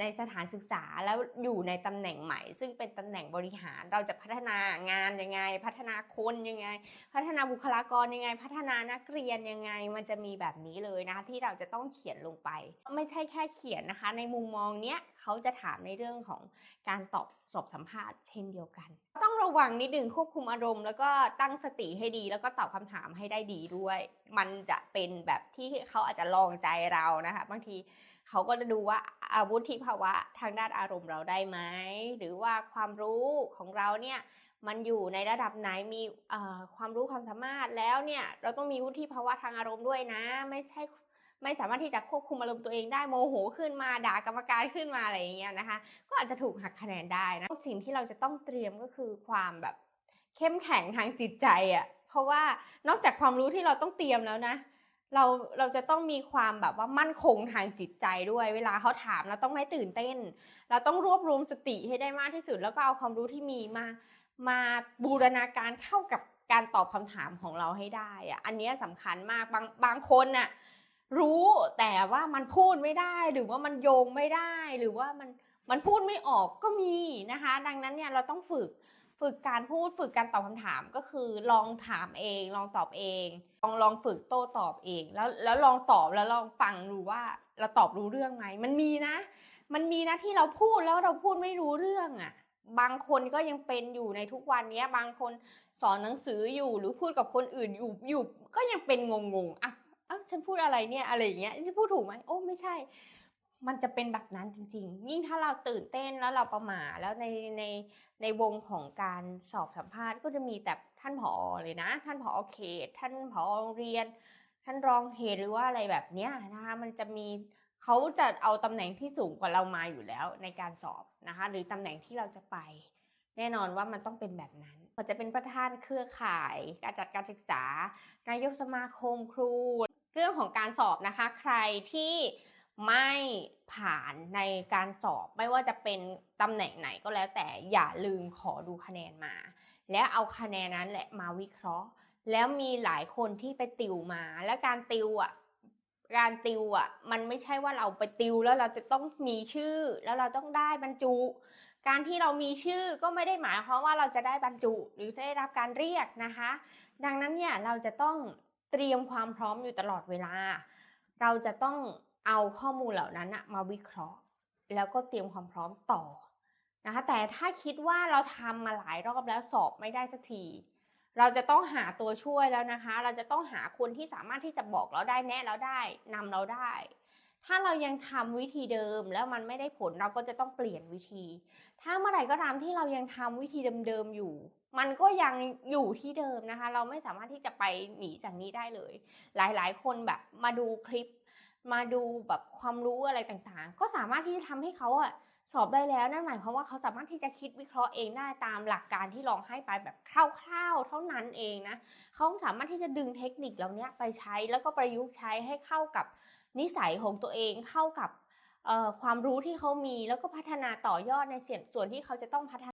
ในสถานศึกษาแล้วอยู่ในตำแหน่งใหม่ ซึ่งเป็นตำแหน่งบริหารเราจะพัฒนางานยังไง พัฒนาคนยังไง พัฒนาบุคลากรยังไง พัฒนานักเรียนยังไง มันจะมีแบบนี้เลยนะคะที่เราจะต้องเขียนลงไป ไม่ใช่แค่เขียนนะคะ ในมุมมองเนี้ยเขาจะถามในเรื่องของการตอบสอบสัมภาษณ์เช่นเดียวกัน ต้อง ระวังนิดนึงควบคุมอารมณ์ แล้วก็ตั้งสติให้ดี แล้วก็ตอบคำถามให้ได้ดีด้วย มันจะเป็นแบบที่เขาอาจจะลองใจเรานะคะ บางทีเขาก็จะดูว่าอาวุธที่ภาวะทางด้านอารมณ์เราได้ไหมหรือว่าความรู้ของเราเนี่ยมันอยู่ในระดับไหนมีความรู้ความสามารถแล้วเนี่ย เราต้องมีวุฒิภาวะทางอารมณ์ด้วยนะ ไม่ใช่ ไม่สามารถที่จะควบคุมอารมณ์ตัวเองได้โมโหขึ้นมาด่ากรรมการขึ้นมาอะไรอย่างเงี้ยนะคะ ก็อาจจะถูกหักคะแนนได้นะสิ่งที่เราจะต้องเตรียมก็คือความแบบเข้มแข็งทางจิตใจอะ่ะเพราะว่านอกจากความรู้ที่เราต้องเตรียมแล้วนะเราเราจะต้องมีความแบบว่ามั่นคงทางจิตใจด้วย เวลาเขาถามเราต้องไม่ตื่นเต้น เราต้องรวบรวมสติให้ได้มากที่สุด แล้วก็เอาความรู้ที่มีมามาบูรณาการเข้ากับการตอบคำถามของเราให้ได้อะอันนี้สำคัญมากบางบางคนน่ะ รู้แต่ว่ามันพูดไม่ได้หรือว่ามันโยงไม่ได้ หรือว่ามันมันพูดไม่ออกก็มีนะคะ ดังนั้นเนี่ยเราต้องฝึกฝึกการพูดฝึกการตอบคำถามก็คือลองถามเอง ลองตอบเอง ลองลองฝึกโต้ตอบเอง แล้วแล้วลองตอบแล้วลองฟังดูว่าเราตอบรู้เรื่องไหมมันมีนะ มันมีนะที่เราพูดแล้วเราพูดไม่รู้เรื่องอะ่ะบางคนก็ยังเป็นอยู่ในทุกวันนี้บางคนสอนหนังสืออยู่หรือพูดกับคนอื่นอยู่อยู่ก็ยังเป็นงงๆอะ ฉันพูดอะไรเนี่ยอะไรอย่างเงี้ยจะพูดถูกไหมโอ้ไม่ใช่ มันจะเป็นแบบนั้นจริง ๆ ยิ่งถ้าเราตื่นเต้นแล้วเราประหม่าแล้วในในในวงของการสอบสัมภาษณ์ก็จะมีแต่ท่านผอเลยนะ ท่านผอเขต ท่านผอโรงเรียน ท่านรองเหตุหรือว่าอะไรแบบเนี้ยนะคะมันจะมีเขาจะเอาตำแหน่งที่สูงกว่าเรามาอยู่แล้วในการสอบนะคะ หรือตำแหน่งที่เราจะไป แน่นอนว่ามันต้องเป็นแบบนั้นมันจะเป็นประธานเครือข่าย การจัดการศึกษา นายกสมาคมครู เรื่องของการสอบนะคะ ใครที่ไม่ผ่านในการสอบไม่ว่าจะเป็นตำแหน่งไหนก็แล้วแต่อย่าลืมขอดูคะแนนมา แล้วเอาคะแนนนั้นแหละมาวิเคราะห์ แล้วมีหลายคนที่ไปติวมา และการติวอะการติวอะมันไม่ใช่ว่าเราไปติวแล้วเราจะต้องมีชื่อ แล้วเราต้องได้บรรจุ การที่เรามีชื่อก็ไม่ได้หมายความว่าเราจะได้บรรจุหรือได้รับการเรียกนะคะ ดังนั้นเนี่ยเราจะต้อง เตรียมความพร้อมอยู่ตลอดเวลา เราจะต้องเอาข้อมูลเหล่านั้นมาวิเคราะห์ แล้วก็เตรียมความพร้อมต่อนะคะแต่ถ้าคิดว่าเราทำมาหลายรอบแล้วสอบไม่ได้สักทีเราจะต้องหาตัวช่วยแล้วนะคะ เราจะต้องหาคนที่สามารถที่จะบอกเราได้แน่เราได้นำเราได้ ถ้าเรายังทำวิธีเดิมแล้วมันไม่ได้ผลเราก็จะต้องเปลี่ยนวิธี ถ้าเมื่อไหร่ก็ตามที่เรายังทำวิธีเดิมๆอยู่ มันก็ยังอยู่ที่เดิมนะคะ เราไม่สามารถที่จะไปหนีจากนี้ได้เลย หลายๆ คนแบบมาดูคลิป มาดูแบบความรู้อะไรต่างๆ ก็สามารถที่จะทำให้เขาอะสอบได้แล้วนั่นหมายความว่าเขาสามารถที่จะคิดวิเคราะห์เองได้ตามหลักการที่ลองให้ไปแบบคร่าวๆ เท่านั้นเองนะเขาสามารถที่จะดึงเทคนิคเหล่านี้ไปใช้แล้วก็ประยุกต์ใช้ให้เข้ากับ นิสัยของตัวเองเข้ากับความรู้ที่เขามีแล้วก็พัฒนาต่อยอดในส่วนที่เขาจะต้องพัฒนา